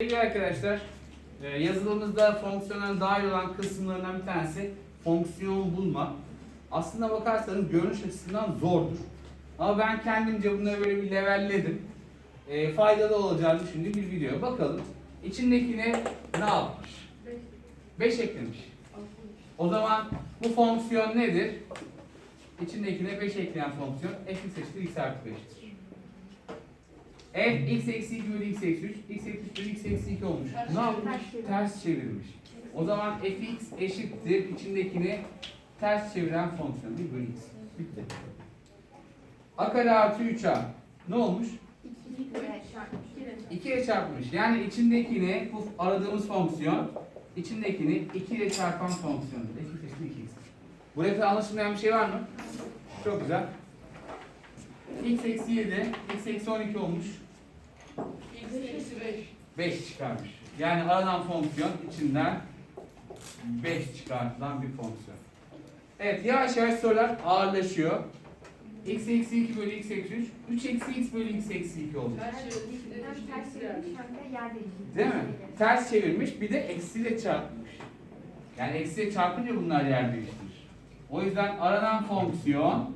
Sevgili arkadaşlar, e, yazılımımızda fonksiyonların dahil olan kısımlarından bir tanesi fonksiyon bulma. Aslında bakarsanız görünüş açısından zordur. Ama ben kendimce bunları böyle bir levelledim. E, faydalı olacağını düşündüğüm bir video. Bakalım içindekine ne yapmış? 5 eklemiş. O zaman bu fonksiyon nedir? İçindekine 5 ekleyen fonksiyon fx eşittir x artı 5'tir. F x eksi 2 bölü x eksi 3, x eksi 3 bölü x eksi 2 olmuş. Ters ne yapmış? çevirmiş. Ters çevirmiş. O zaman fx eşittir içindekini ters çeviren fonksiyon 1 bölü x. Bitti. a kare artı 3a ne olmuş? 2 ile çarpmış. Yani içindekini bu aradığımız fonksiyon içindekini 2 ile çarpan fonksiyondur. fx eşittir 2x. Bu refre anlaşılmayan bir şey var mı? Çok güzel. x eksi 7, x eksi 12 olmuş. X eksi 5. 5 çıkarmış. Yani aranan fonksiyon içinden 5 çıkartılan bir fonksiyon. Evet yavaş yavaş sorular ağırlaşıyor. x eksi 2 bölü x eksi 3, 3 eksi x bölü x eksi 2 olacak. Ters çevirmiş. bir de eşitlik Değil mi? Ters çevirmiş bir de eksiyle çarpmış. Yani eksiyle çarpınca bunlar yer değiştirir. O yüzden aranan fonksiyon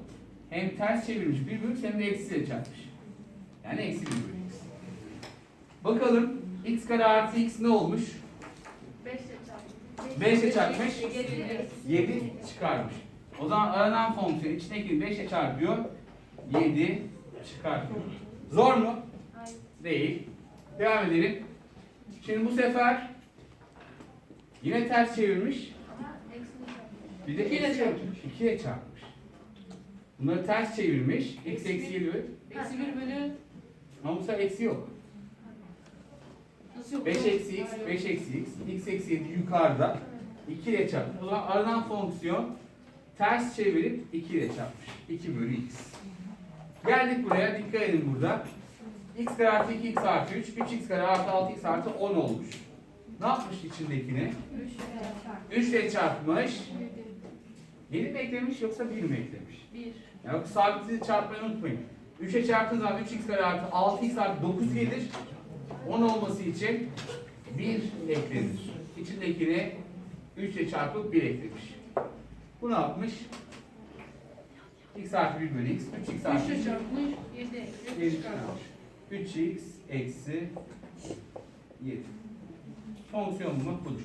hem ters çevirmiş bir bölü hem de eksiyle çarpmış. Yani eksi bir bölü. Bakalım x kare artı x ne olmuş? 5 ile çarpmış. 7 çıkarmış. O zaman aranan fonksiyon içindekini 5 ile çarpıyor. 7 çıkartıyor. Zor mu? Değil. Devam edelim. Şimdi bu sefer yine ters çevirmiş. Bir de İki ile eksi- çarpmış. iki ile çarpmış. Bunları ters çevirmiş. X eksi 7 bölü. Eksi 1 bölü Ama bu sefer eksi yok. Nasıl yok? 5 eksi x, 5 eksi x, x eksi 7 yukarıda. 2 ile çarpmış. O zaman aranan fonksiyon ters çevirip 2 ile çarpmış. 2 bölü x. Geldik buraya. Dikkat edin burada. x kare artı 2 x artı 3, 3x kare artı 6 x artı 10 olmuş. Ne yapmış içindekini? 3 ile çarpmış. 7 mi eklemiş yoksa 1 mi eklemiş? 1. Yani sabiti çarpmayı unutmayın. 3'e çarptığınız zaman 3x kare artı 6x artı 9 gelir. 10 olması için 1 eklenir. İçindekini 3 ile çarpıp 1 eklemiş. Bu ne yapmış? x artı 1 bölü x, 3x artı 3'e 1 çarpmış. 7 7 eksi çıkarmış. 3x eksi 7. Fonksiyon bulmak budur.